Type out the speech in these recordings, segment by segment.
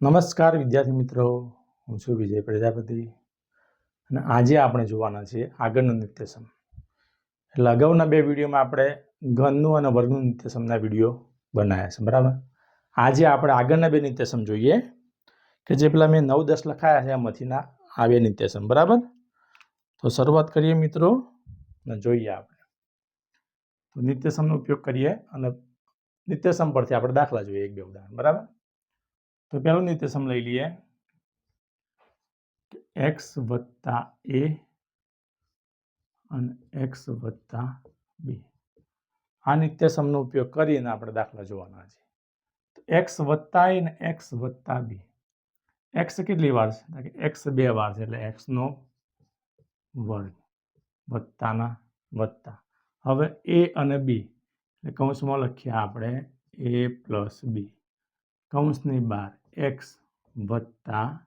નમસ્કાર વિદ્યાર્થી મિત્રો, હું છું વિજય પ્રજાપતિ અને આજે આપણે જોવાના છીએ આગળનું નિત્યસમ. એટલે અગાઉના બે વિડીયોમાં આપણે ઘનનું અને વર્ગનું નિત્યસમના વીડિયો બનાવ્યા છે, બરાબર? આજે આપણે આગળના બે નિત્યસમ જોઈએ, કે જે પેલા મેં નવ દસ લખાયા છે એમાંથીના આ બે નિત્યસમ, બરાબર? તો શરૂઆત કરીએ મિત્રો અને જોઈએ આપણે. તો નિત્યસમનો ઉપયોગ કરીએ અને નિત્યસમ પરથી આપણે દાખલા જોઈએ એક બે ઉદાહરણ, બરાબર? તો પહેલું નિત્યસમ લઈ લઈએ. એક્સ વત્તા એ અને એક્સ વત્તા બી આ નિત્યસમનો ઉપયોગ કરીને આપણે દાખલા જોવાના છે. એક્સ વત્તા એ ને એક્સ વત્તા બી એક્સ કેટલી વાર છે? એક્સ બે વાર છે એટલે એક્સનો વર્ગ વત્તાના વત્તા. હવે એ અને બી એટલે કૌંસમાં લખીએ આપણે એ પ્લસ બી કૌંસની બહાર એક્સ વત્તા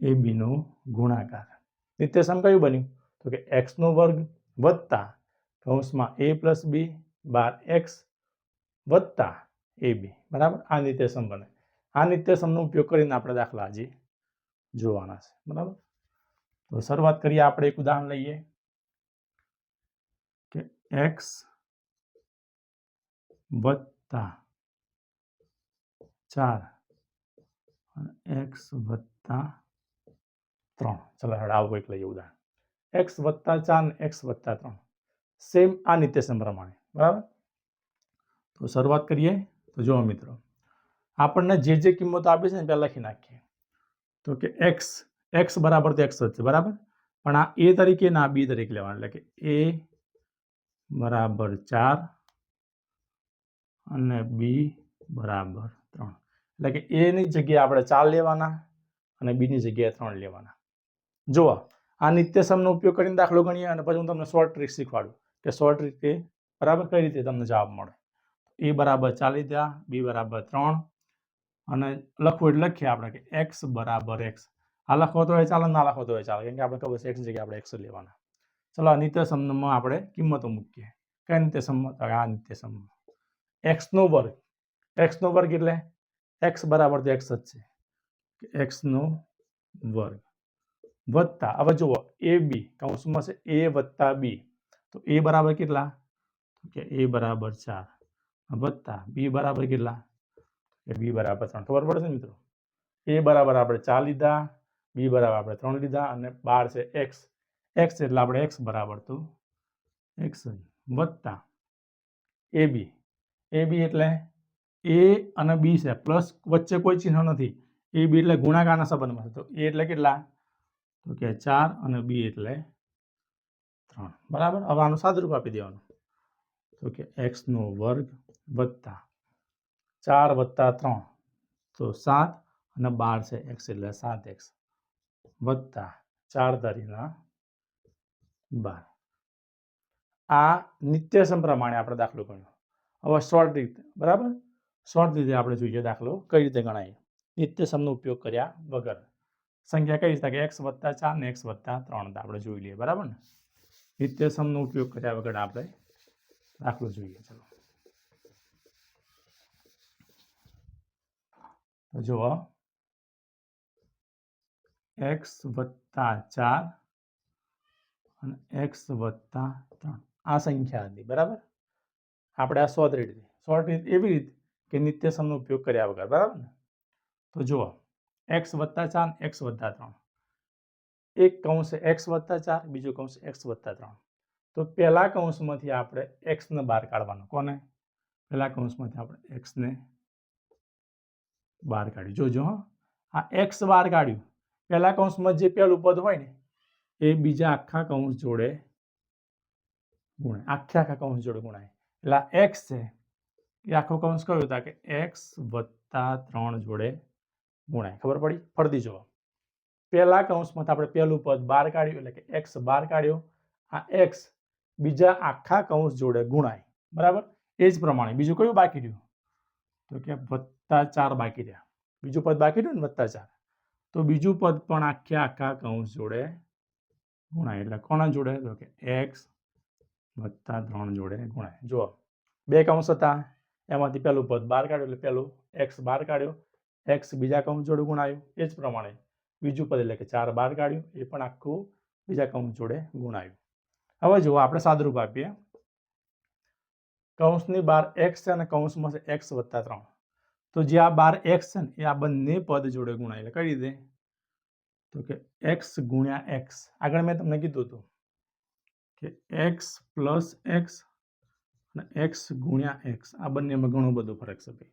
એ બીનો ગુણાકાર. નિત્યસમ કયું બન્યું? તો કે એક્સનો વર્ગ વત્તા કૌંસમાં એ પ્લસ બી બાર એક્સ વત્તા એ બી બરાબર? આ નિત્યસમ બને. આ નિત્યસમનો ઉપયોગ કરીને આપણે દાખલા હજી જોવાના છે. બરાબર? તો શરૂઆત કરીએ, આપણે એક ઉદાહરણ લઈએ. કે એક્સ વત્તા ચાર અને એક્સ વત્તા ત્રણ ચાલો હવે આવું કંઈક લઈએ ઉદાહરણ એક્સ વત્તા ચાર ને એક્સ વત્તા ત્રણ સેમ આ નિત્યસમ પ્રમાણે બરાબર તો શરૂઆત કરીએ તો જુઓ મિત્રો આપણને જે જે કિંમતો આપી છે ને પહેલાં લખી નાખીએ તો કે એક્સ એક્સ બરાબર તો એક્સ જ છે બરાબર પણ આ એ તરીકે ના બી તરીકે લેવાનું એટલે કે એ બરાબર ચાર અને બી બરાબર ત્રણ એટલે કે એની જગ્યાએ આપણે ચાર લેવાના અને બીની જગ્યાએ ત્રણ લેવાના. જુઓ આ નિત્યસમનો ઉપયોગ કરીને દાખલો ગણીએ અને પછી હું તમને શોર્ટ ટ્રીક શીખવાડું કે શોર્ટ રીતે બરાબર કઈ રીતે તમને જવાબ મળે. એ બરાબર ચાલી લીધા બી બરાબર ત્રણ અને લખવું એટલે લખીએ આપણે કે એક્સ બરાબર એક્સ આ લખો તો હોય ચાલે ના લખવો તો હોય ચાલે, કેમ કે આપણે ખબર છે એક્સ જગ્યાએ આપણે એક્સ લેવાના. ચલો, આ નિત્યસમમાં આપણે કિંમતો મૂકીએ. કઈ નિત્યસમ? આ નિત્યસમ. એક્સનો વર્ગ. એક્સનો વર્ગ એટલે? એક્સ બરાબર તો એક્સ જ છે. એક્સનો વર્ગ. વત્તા, હવે જુઓ એ બી કૌંસમાં છે એ વત્તા બી તો એ બરાબર કેટલા? કે એ બરાબર ચાર. વત્તા બી બરાબર કેટલા? કે બી બરાબર ત્રણ. ખબર પડે છે મિત્રો? એ બરાબર આપણે ચાર લીધા બી બરાબર આપણે ત્રણ લીધા અને બાર છે એક્સ એક્સ એટલે આપણે એક્સ બરાબર તો એક્સ વત્તા એ બી એ બી એટલે એ અને બી છે. પ્લસ વચ્ચે કોઈ ચિહ્ન નથી. એ બી એટલે ગુણાકારના સંબંધમાં તો એ એટલે કેટલા? તો કે ચાર અને બી એટલે ત્રણ. બરાબર? હવે આનું સાદરૂપ આપી દેવાનું. તો કે એક્સનો વર્ગ વત્તા ચાર વત્તા ત્રણ. તો સાત અને બાર છે એક્સ એટલે સાત એક્સ વત્તા ચાર તારીખના બાર. આ નિત્યસમ પ્રમાણે આપણે દાખલો ગણ્યો હવે શોર્ટ રીત. બરાબર? શોર્ટ રીતે આપણે જોઈએ દાખલો, કઈ રીતે ગણાય? નિત્યસમનો ઉપયોગ કર્યા વગર. સંખ્યા કઈ રીતે કે એક્સ વત્તા ચાર ને એક્સ વત્તા ત્રણ તો આપણે જોઈ લઈએ, બરાબર ને? નિત્યસમનો ઉપયોગ કર્યા વગર આપણે દાખલો જોઈએ, ચલો. તો જુઓ. એક્સ વત્તા ચાર અને એક્સ વત્તા ત્રણ. આ સંખ્યા હતી, બરાબર? આપણે આ શોર્ટ રીત. શોર્ટ રીત એવી રીત કે નિત્ય સમનો ઉપયોગ કર્યા વગર, બરાબર ને? તો જુઓ એક્સ વત્તા ચાર એક્સ વત્તા ત્રણ. એક કૌંસ એક્સ વત્તા ચાર, બીજું કૌંસ એક્સ વત્તા ત્રણ. તો પહેલા કૌંસમાંથી આપણે એક્સને બહાર કાઢવાનો. કોને? પહેલા કૌંસમાંથી આપણે એક્સને બહાર કાઢ્યું. જોજો હા. આ એક્સ બહાર કાઢ્યું. પહેલા કૌંસમાં જે પહેલું પદ હોય ને, એ બીજા આખા કૌંસ જોડે ગુણાય. આખા આખા કૌંસ જોડે ગુણાય. એટલે એક્સ છે. એ આખો કૌંસ કયો હતા કે એક્સ વત્તા ત્રણ જોડે ગુણાય. ખબર પડી? ફરતી જુઓ. પહેલા કૌંસમાંથી આપણે પહેલું પદ બહાર કાઢ્યું એટલે કે એક્સ બહાર કાઢ્યો. આ એક્સ બીજા આખા કૌંસ જોડે ગુણાય. બરાબર? એ જ પ્રમાણે. બીજું કયું બાકી રહ્યું? તો કે વત્તા ચાર બાકી રહ્યા. બીજું પદ બાકી રહ્યું ને વત્તા ચાર. તો બીજું પદ પણ આખે આખા કૌંસ જોડે ગુણાય. એટલે કોના જોડે? તો કે એક્સ વત્તા ત્રણ જોડે ગુણાય. જુઓ. બે કૌંસ હતા. એમાંથી પહેલું પદ બહાર કાઢ્યું એટલે પહેલું એક્સ બહાર કાઢ્યો. એક્સ બીજા કૌંસ જોડે ગુણાયું, એ જ પ્રમાણે. બીજું પદ એટલે કે ચાર બાર કાઢ્યું, એ પણ આખું બીજા કૌંસ જોડે ગુણાયું. હવે જુઓ, આપણે સાદુરૂપ આપીએ. કૌંસની બાર એક્સ છે અને કૌંસમાં છે એક્સ વત્તા ત્રણ. તો જે આ બાર એક્સ છે ને, એ આ બંને પદ જોડે ગુણાય. એટલે કઈ રીતે? તો કે એક્સ ગુણ્યા એક્સ. આગળ મેં તમને કીધું હતું કે એક્સ પ્લસ એક્સ અને એક્સ ગુણ્યા એક્સ આ બંનેમાં ઘણો બધો ફરક છે ભાઈ.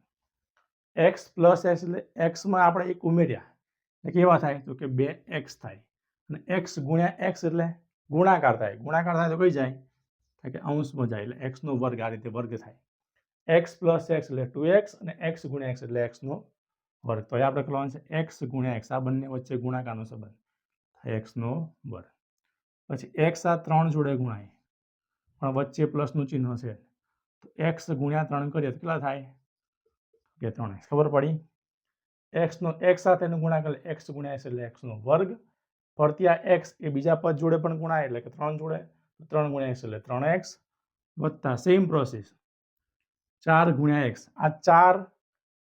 એક્સ પ્લસ એક્સ એટલે એક્સમાં આપણે એક ઉમેર્યા. એટલે કેવા થાય? તો કે બે એક્સ થાય. અને એક્સ ગુણ્યા એક્સ એટલે ગુણાકાર થાય. ગુણાકાર થાય તો કઈ જાય? થાય કે અંશમાં જાય. એટલે એક્સનો વર્ગ આ રીતે વર્ગ થાય. એક્સ પ્લસ એક્સ એટલે ટુ એક્સ અને એક્સ ગુણ્યા એક્સ એટલે એક્સનો વર્ગ. તો આપણે કરવાનું છે એક્સ ગુણ્યા એક્સ આ બંને વચ્ચે ગુણાકારનો સંબંધ. થાય એક્સનો વર્ગ. પછી એક્સ આ ત્રણ જોડે ગુણાય. પણ વચ્ચે પ્લસનું ચિહ્ન છે. તો એક્સ ગુણ્યા ત્રણ કરીએ તો કેટલા થાય? કે ત્રણ ખબર પડી? એક્સનો, એક્સ સાથેનો ગુણાકાર એક્સ ગુણ્યા એટલે એક્સનો વર્ગ. ફરતી આ એક્સ એ બીજા પદ જોડે પણ ગુણાય એટલે કે ત્રણ જોડે. ત્રણ ગુણ્યા એટલે ત્રણ એક્સ વત્તા સેમ પ્રોસેસ ચાર ગુણ્યા એક્સ. આ ચાર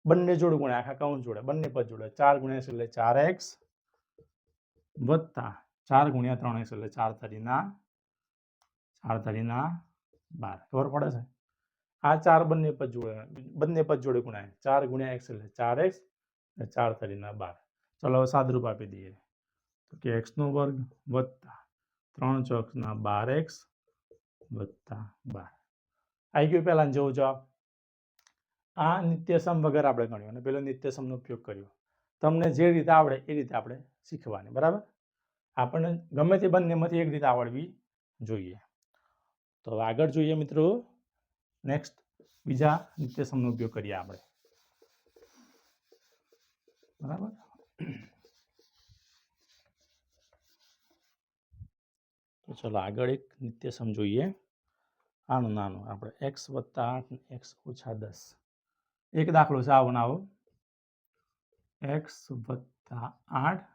બંને જોડે ગુણ્યા. આખા કાઉન્ટ જોડે. બંને પદ જોડે. ચાર ગુણ્યા એટલે ચાર એક્સ વત્તા ચાર ગુણ્યા ત્રણ એક્સ એટલે ચાર તરીના તરીના બાર. ખબર પડે છે? આ ચાર બંને પદ જોડે, બંને પદ જોડે ગુણાય. ચાર ગુણ્યા એક્સ એટલે ચાર એક્સ અને ચાર તરીના બાર. ચલો હવે સાદરૂપ આપી દઈએ. તો કે એક્સનો વર્ગ વત્તા ત્રણ ચોકના બાર એક્સ વત્તા બાર. આવી ગયું પહેલાં જેવો જવાબ? આ નિત્યસમ વગર આપણે ગણ્યું અને પેલો નિત્યસમનો ઉપયોગ કર્યો. તમને જે રીતે આવડે એ રીતે આપણે શીખવાની. બરાબર? આપણને ગમે તે બંનેમાંથી એક રીતે આવડવી જોઈએ. તો હવે આગળ જોઈએ મિત્રો. નેક્સ્ટ બીજા નિત્યસમનો ઉપયોગ કરીએ આપણે. બરાબર? તો ચલો આગળ એક નિત્યસમ જોઈએ. આનું નાનું, આપણે એક્સ વત્તા આઠ એક્સ ઓછા દસ. એક દાખલો છે, આવો ને આવો. એક્સ વત્તા આઠ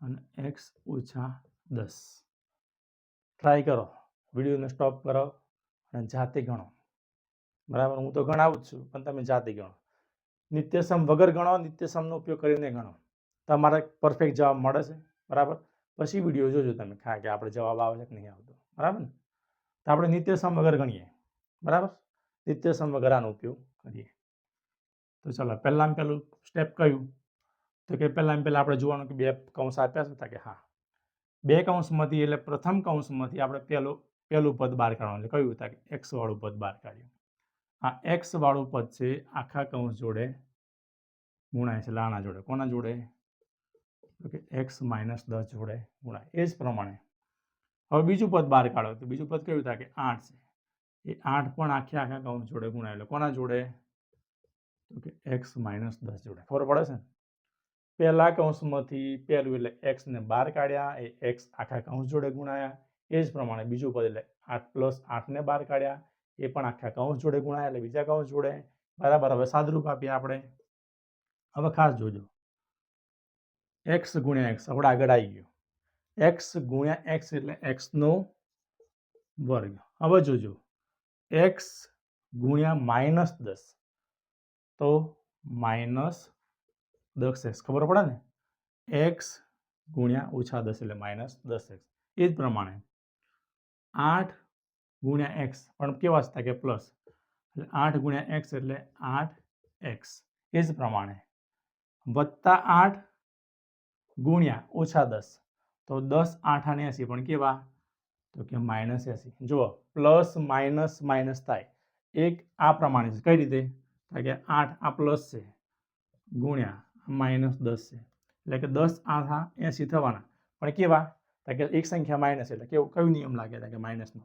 અને એક્સ ઓછા દસ. ટ્રાય કરો. વિડીયોને સ્ટોપ કરો અને જાતે ગણો. બરાબર? હું તો ગણાવું જ છું, પણ તમે જાતે ગણો. નિત્યસમ વગર ગણો, નિત્યસમનો ઉપયોગ કરીને ગણો. તમારે પરફેક્ટ જવાબ મળે છે, બરાબર? પછી વીડિયો જોજો તમે ખા કે આપણે જવાબ આવે છે કે નહીં આવતો. બરાબર ને? તો આપણે નિત્યસમ વગર ગણીએ. બરાબર? નિત્યસમ વગર આનો ઉપયોગ કરીએ. તો ચાલો પહેલાં પહેલું સ્ટેપ કયું? તો કે પહેલાં પહેલાં આપણે જોવાનું કે બે કૌંસ આપ્યા હતા કે હા. બે કૌંસમાંથી એટલે પ્રથમ કૌંસમાંથી આપણે પહેલું પહેલું પદ બહાર કાઢવાનું એટલે કયું હતા કે એક્સ વાળું પદ બહાર કાઢ્યું. આ એક્સ વાળું પદ છે આખા કૌંસ જોડે ગુણાય છે. લાણા જોડે. કોના જોડે? તો કે એક્સ માઇનસ દસ જોડે ગુણાય. એ જ પ્રમાણે. હવે બીજું પદ બહાર કાઢો. તો બીજું પદ કયું થાય કે આઠ છે. એ આઠ પણ આખે આખા કૌંસ જોડે ગુણાય. એટલે કોના જોડે? તો કે એક્સ માઇનસ દસ જોડે. ખબર પડે છે ને? પહેલા કૌંસમાંથી પહેલું એટલે એક્સને બહાર કાઢ્યા. એ એક્સ આખા કૌંસ જોડે ગુણાયા. એ જ પ્રમાણે બીજું પદ એટલે આઠ પ્લસ આઠને બહાર કાઢ્યા, એ પણ આખા કૌંસ જોડે ગુણાયા એટલે બીજા કૌંસ જોડે. બરાબર, હવે સાદરૂપ આપીએ આપણે. હવે ખાસ જોજો. એક્સ ગુણ્યા એક્સ આપણે આગળ આવી ગયું. એક્સ ગુણ્યા એક્સ એટલે એક્સનો વર્ગ. હવે જોજો. એક્સ ગુણ્યા માઇનસ દસ. તો માઇનસ દસ એક્સ ખબર પડે ને? એક્સ ગુણ્યા ઓછા દસ એટલે માઇનસ દસ એક્સ એ જ પ્રમાણે. આઠ ગુણ્યા એક્સ પણ કેવા છે કે પ્લસ એટલે આઠ ગુણ્યા એક્સ એટલે આઠ એક્સ એ જ પ્રમાણે વત્તા આઠ ગુણ્યા ઓછા દસ તો દસ આઠ અને એંસી પણ કેવા તો કે માઇનસ એંસી જુઓ પ્લસ માઇનસ માઇનસ થાય એક આ પ્રમાણે છે કઈ રીતે કારણ કે આઠ આ પ્લસ છે ગુણ્યા માઇનસ દસ છે એટલે કે દસ આઠ આ એંસી થવાના પણ કેવા કારણ કે એક સંખ્યા માઇનસ એટલે કેવું કયું નિયમ લાગે કે માઇનસનો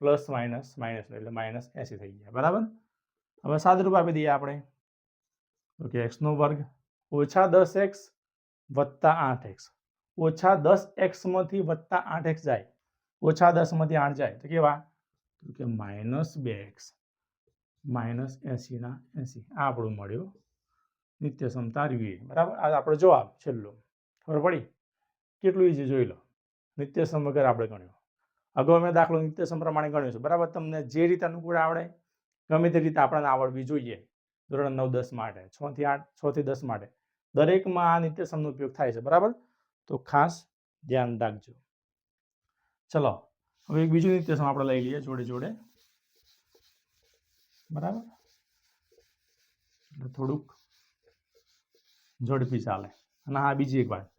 પ્લસ માઇનસ માઇનસ એટલે માઇનસ એંસી થઈ ગયા બરાબર હવે સાદરૂપ આપી દઈએ આપણે તો કે એક્સનો વર્ગ ઓછા દસ એક્સ વત્તા આઠ એક્સ ઓછા દસ એક્સમાંથી વત્તા આઠ એક્સ જાય ઓછા દસમાંથી આઠ જાય તો કેવા તો કે માઇનસ બે એક્સ માઇનસ એંસીના એંસી આ આપણું મળ્યું નિત્ય સમતા રીવીએ બરાબર આ આપણો જવાબ છેલ્લો ખબર પડી કેટલું ઇઝી જોઈ લો નિત્યસમ વગર આપણે ગણ્યું. અગાઉ મેં દાખલો નિત્યસમ પ્રમાણે ગણ્યો છે. બરાબર? તમને જે રીતે અનુકૂળ આવડે, ગમે તે રીતે આપણને આવડવી જોઈએ. ધોરણ નવ, દસ માટે, છ થી આઠ, છ થી દસ માટે. દરેકમાં આ નિત્યસમનો ઉપયોગ થાય છે. બરાબર? તો ખાસ ધ્યાન રાખજો. ચલો, હવે એક બીજું નિત્યસમ આપણે લઈ લઈએ જોડે જોડે. બરાબર? થોડુંક ઝડપી ચાલે. અને હા, બીજી એક વાત.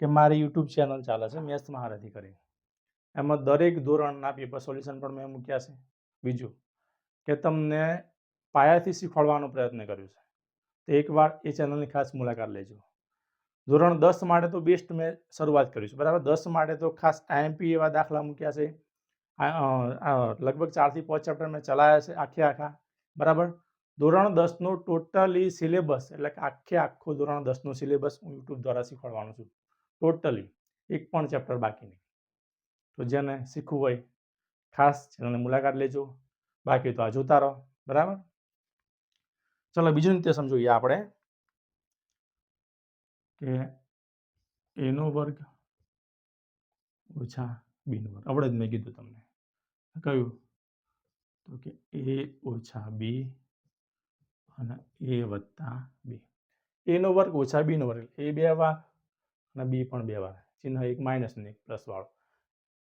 કે મારી યુટ્યુબ ચેનલ ચાલે છે મેથ્સ મહારથી કરી. એમાં દરેક ધોરણના પેપર સોલ્યુશન પણ મેં મૂક્યા છે. બીજું કે તમને પાયાથી શીખવાડવાનો પ્રયત્ન કર્યો છે. તો એકવાર એ ચેનલની ખાસ મુલાકાત લેજો. ધોરણ દસ માટે તો બેસ્ટ મેં શરૂઆત કરી છે. બરાબર? દસ માટે તો ખાસ આઈએમપી એવા દાખલા મૂક્યા છે. લગભગ ચારથી પાંચ ચેપ્ટર મેં ચલાવ્યા છે, આખે આખા. બરાબર? ધોરણ દસનું ટોટલી સિલેબસ એટલે કે આખે આખો ધોરણ દસનું સિલેબસ હું યુટ્યુબ દ્વારા શીખવાડવાનો છું. ટોટલી એક પણ ચેપ્ટર બાકી નહીં. તો જેને શીખવું હોય ખાસ ચેનલની મુલાકાત લેજો. બાકી તો આ જોતા રહો. બરાબર? ચલો બીજું નિત્યસમ સમજોઈએ આપણે કે એનો વર્ગ ઓછા બીનો વર્ગ. આપણે જ મેં કીધું તમને. કયું તો કે એ ઓછા બી અને એ વત્તા બી. એનો વર્ગ ઓછા બીનો વર્ગ. એ બે અને બી પણ બે વાર ચિહ્ન એક માઇનસ ને એક પ્લસ વાળો.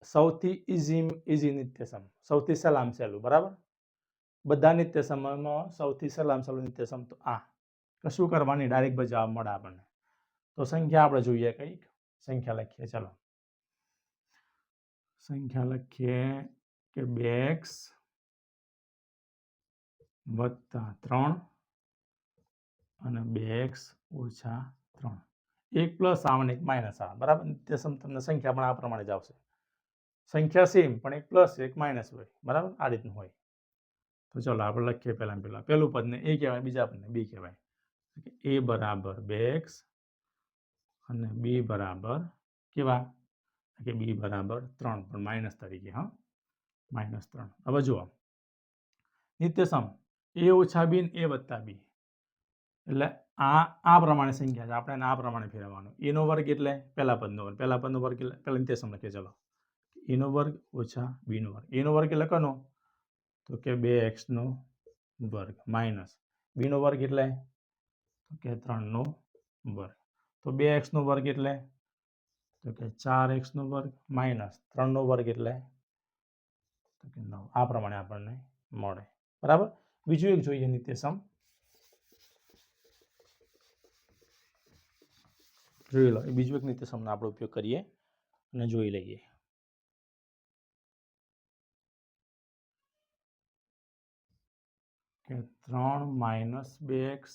સૌથી ઇઝી ઇઝી નિત્યસમ સૌથી સલામ સહેલું, બરાબર? બધા નિત્ય સમયમાં સૌથી સલામ સહેલું નિત્યસમ તો આ. કશું કરવાની? ડાયરેક્ટ જવાબ મળે આપણને. તો સંખ્યા આપણે જોઈએ કંઈક. સંખ્યા લખીએ, ચલો. સંખ્યા લખીએ કે બે એક્સ વત્તા ત્રણ અને બે એક્સ ઓછા ત્રણ. એક પ્લસ ને એક માઇનસ આ બરાબર? નિત્યસમ તમને સંખ્યા પણ આ પ્રમાણે જ આવશે. સંખ્યા સેમ પણ એક પ્લસ, એક માઇનસ હોય. બરાબર? આ રીતનું હોય. તો ચલો આપણે લખીએ પહેલાં પહેલાં. પહેલું પદને એ કહેવાય, બીજા પદને બી કહેવાય. એ બરાબર બે એક્સ અને બી બરાબર કેવા? કે બી બરાબર ત્રણ, પણ માઇનસ તરીકે, હા? માઇનસ ત્રણ. હવે જુઓ. નિત્યસમ. એ ઓછા બી એ વત્તા બી. એટલે આ આ પ્રમાણે સંખ્યા છે. આપણે આ પ્રમાણે ફેરવવાનું. એનો વર્ગ એટલે પહેલા પદનો વર્ગ. પહેલા પદનો વર્ગ એટલે, પહેલા નિત્યસમ લખીએ. ચલો. એનો વર્ગ ઓછા બીનો વર્ગ. એનો વર્ગ એટલે કનો? તો કે બે એક્સનો વર્ગ માઇનસ બીનો વર્ગ એટલે? તો કે ત્રણનો વર્ગ. તો બે એક્સનો વર્ગ એટલે? તો કે ચાર એક્સનો વર્ગ માઇનસ ત્રણનો વર્ગ એટલે? તો કે નવ. આ પ્રમાણે આપણને મળે. બરાબર? બીજું એક જોઈએ નિત્યસમ જોઈ લો. બીજું એક નિત્યસમનો આપણે ઉપયોગ કરીએ અને જોઈ લઈએ. કે ત્રણ માઇનસ બે એક્સ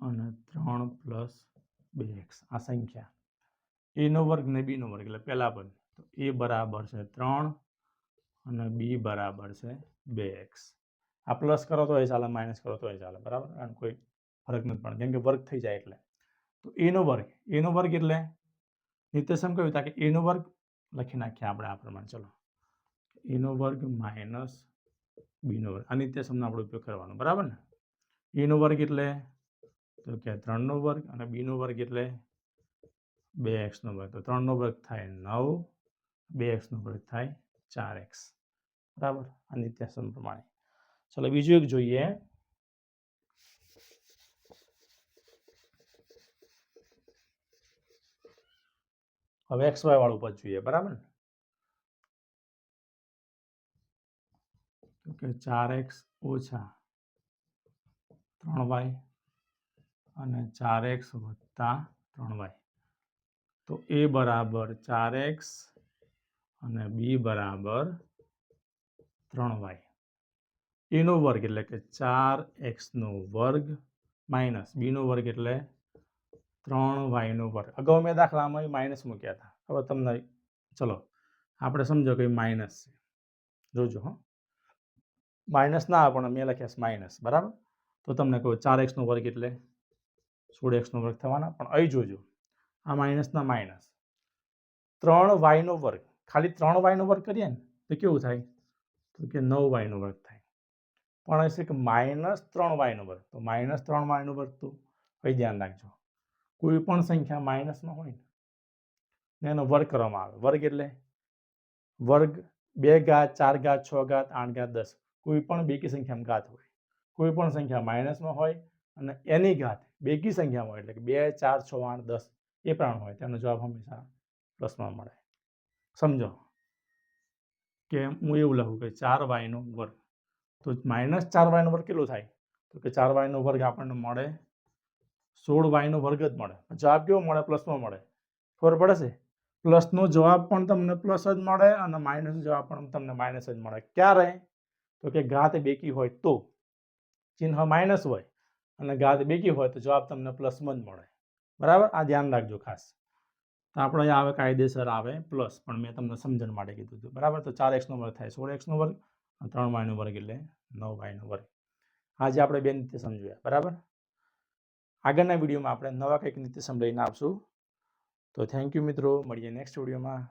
અને ત્રણ પ્લસ બે એક્સ. આ સંખ્યા. એનો વર્ગ ને બીનો વર્ગ. એટલે પહેલા પદ. તો એ બરાબર છે ત્રણ અને બી બરાબર છે બે એક્સ. આ પ્લસ કરો તો એ ચાલે માઇનસ કરો તો એ ચાલે. બરાબર? આનો કોઈ ફરક નથી પણ કેમ કે વર્ગ થઈ જાય એટલે. તો એનો વર્ગ એનો વર્ગ એટલે નિત્યસમ કહ્યું હતા કે એનો વર્ગ લખી નાખીએ આપણે આ પ્રમાણે. ચલો. એનો વર્ગ માઇનસ બીનો વર્ગ. આ નિત્યસમનો આપણે ઉપયોગ કરવાનો, બરાબર ને? એનો વર્ગ એટલે તો કે ત્રણનો વર્ગ અને બીનો વર્ગ એટલે બે એક્સનો વર્ગ. તો ત્રણનો વર્ગ થાય નવ, બે એક્સનો વર્ગ થાય ચાર એક્સ. બરાબર? આ નિત્યસમ પ્રમાણે. ચલો, બીજું એક જોઈએ. હવે એક્સ વાય વાળું પદ જોઈએ, બરાબર ને? કે ચાર એક્સ ઓછા ત્રણ વાય અને ચાર એક્સ વત્તા ત્રણ વાય. તો એ બરાબર ચાર એક્સ અને બી બરાબર ત્રણ વાય. એનો વર્ગ એટલે કે ચાર એક્સનો વર્ગ માઇનસ બીનો વર્ગ એટલે ત્રણ વાયનો વર્ગ અગાઉ મેં દાખલામાં માઇનસ મૂક્યા હતા હવે તમને ચલો આપણે સમજો કે માઇનસ છે જોજો હો માઇનસ ના આવે પણ મેં લખ્યા છે માઇનસ બરાબર તો તમને કહું ચાર એક્સનો વર્ગ એટલે સોળ એક્સનો વર્ગ થવાના પણ અહીં જોજો આ માઇનસના માઇનસ ત્રણ વાયનો વર્ગ ખાલી ત્રણ વાયનો વર્ગ કરીએ ને તો કેવું થાય તો કે નવ વાયનો વર્ગ થાય પણ હશે કે માઇનસ ત્રણ વાયનો વર્ગ તો માઇનસ ત્રણ વાયનો વર્ગ તો હવે ધ્યાન રાખજો કોઈ પણ સંખ્યા માઇનસમાં હોય ને એનો વર્ગ કરવામાં આવે. વર્ગ એટલે વર્ગ બે ઘાત ચાર ઘાત છ ઘાત આઠ ઘાત દસ. કોઈ પણ બેકી સંખ્યામાં ઘાત હોય. કોઈ પણ સંખ્યા માઇનસમાં હોય અને એની ઘાત બેકી સંખ્યામાં હોય એટલે કે બે, ચાર, છ, આઠ, દસ એ પ્રમાણે હોય. તેનો જવાબ હંમેશા પ્રશ્નમાં મળે. સમજો? કે હું એવું લખું કે ચાર વાયનો વર્ગ. તો માઇનસ ચાર વાયનો વર્ગ કેટલો થાય? તો કે ચાર વાયનો વર્ગ આપણને મળે સોળ વાયનો વર્ગ જ મળે. જવાબ કેવો મળે? પ્લસમાં મળે. ખબર પડે છે? પ્લસનો જવાબ પણ તમને પ્લસ જ મળે અને માઇનસનો જવાબ પણ તમને માઇનસ જ મળે. ક્યારે? તો કે ઘાત બેકી હોય તો. ચિહ્ન માઇનસ હોય અને ઘાત બેકી હોય તો જવાબ તમને પ્લસમાં જ મળે. બરાબર? આ ધ્યાન રાખજો ખાસ. તો આપણે અહીંયા આવે, કાયદેસર આવે, પ્લસ. પણ મેં તમને સમજણ માટે કીધું હતું. બરાબર? તો ચાર એક્સનો વર્ગ થાય. સોળ એક્સનો વર્ગ ત્રણ વાયનો વર્ગ એટલે નવ વાયનો વર્ગ. આજે આપણે બે રીતે સમજ્યા. બરાબર? આગળના વિડીયોમાં આપણે નવા કંઈક નીત્ય સમ લઈને આવશું. તો થેન્ક યુ મિત્રો. મળીએ નેક્સ્ટ વિડીયોમાં.